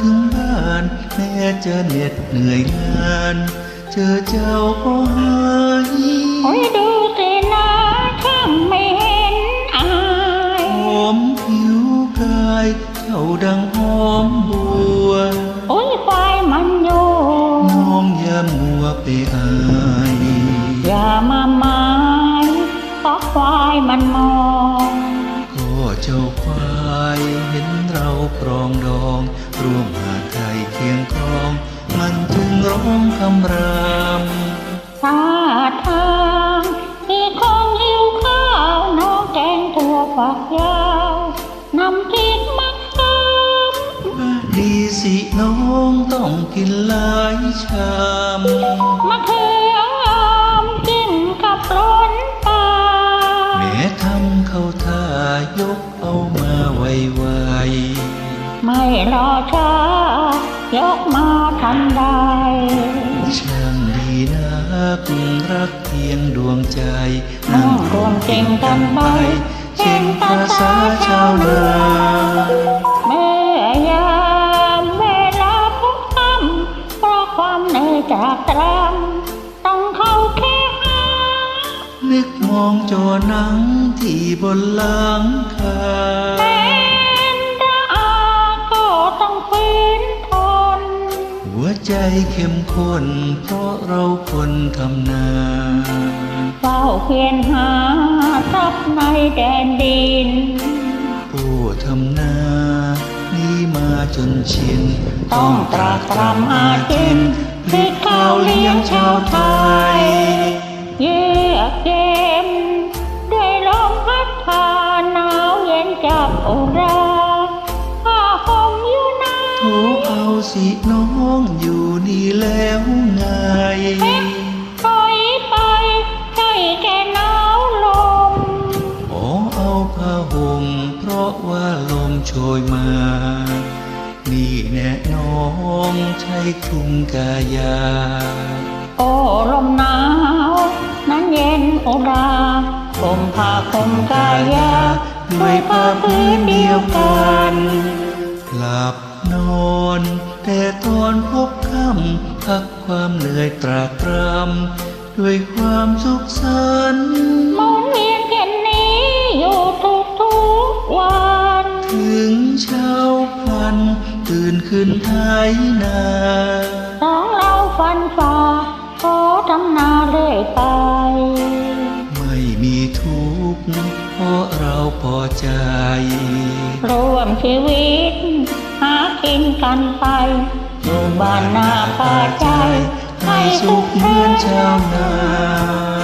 ถึงบ้านแม้จะเหน็ดเหนื่อยงาน เจอเจ้าก็หายโอ้ยดูสินะถ้าไม่เห็นอายหอมผิวกายเจ้าดังหอมบัวโอ้ยควายมันอยู่มองอย่ามัวไปอายอย่ามาหมายเพราะควายมันมองก็เจ้าควายเห็นเรา ปรองดอง ร่วมหาไทยเคียงครอง มันจึงร้องคำรามสาทางที่คงหิวข้าวน้องแกงถั่วฝักยาวนำพริกมะขามดีสิน้องต้องกินหลายชามมะเขืออมจิ้มกับล้นปลาแม่ทำเข้าท่ายกเอามาไวไว ไม่รอช้ายกมาทันใดๆช่างดีนักรักเพียงดวงใจ นั่งรวมจริงกันไปเช่นภาษาชาวนาเมื่อยามเวลาพบคำเพราะความเหนื่อยจากตรำต้องเข้าแค่หานึกมองจอหนังที่บนหลังคา เข้มข้นเพราะเราคนทำนาเฝ้าเพียนหาทรัพย์ในแดนดินโอ้ทำนานี่มาจนชิน ต้องตรากตรำหากินพลิกข้าวเลี้ยงชาวไทย เยือกเย็นด้วยลมพัดผ่านหนาวเย็นจับอุราผ้าห่มอยู่ไหนโอ้เอาสิน้ องอยู่นี่แล้วไงปล่อยไปให้แกหนาวลมโอ้เอาผ้าห่มเพราะว่าลมโชยมา นี่แน่น้องใช้คลุมกายา โอ้ลมหนาว นั้นเย็นอุราคมผ้าคมกายา ด้วยผ้าพื้นเดียวกัน นื่อยตรากตรำด้วยความสุขสันต์หมุนเวียนแค่นี้อยู่ทุกทุกๆวัน ถึงเช้าพลัน ตื่นขึ้นไทยนาสองเราฟันฝ่าขอทำนาเรื่อยไปไม่มีทุกข์เพราะเราพอใจร่วมชีวิต หากินกันไปอยู่บ้านนาป่าใจให้ สุขเหมือนชาวนา